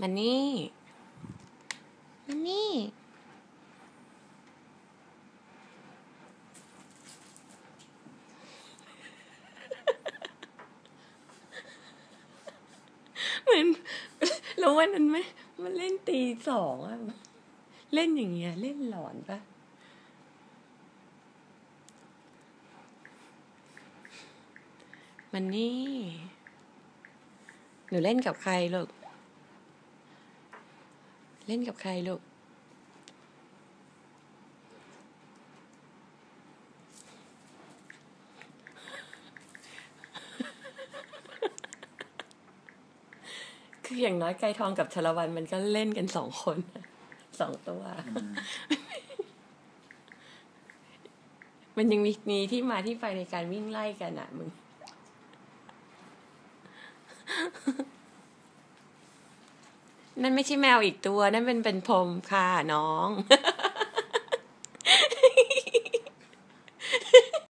มันนี่ มันนี่ เหมือนแล้ววันนั้นไหมมันเล่นตีสองอะเล่นอย่างเงี้ย เล่นหลอนปะมันนี่ หนูเล่นกับใครลูก เล่นกับใครลูก คืออย่างน้อยไก่ทองกับชลวันมันก็เล่นกันสองคนสองตัว มันยังมีมีที่มาที่ไปในการวิ่งไล่กันอะ มึง นั่นไม่ใช่แมวอีกตัว นั่นเป็นเป็นพรมค่ะน้อง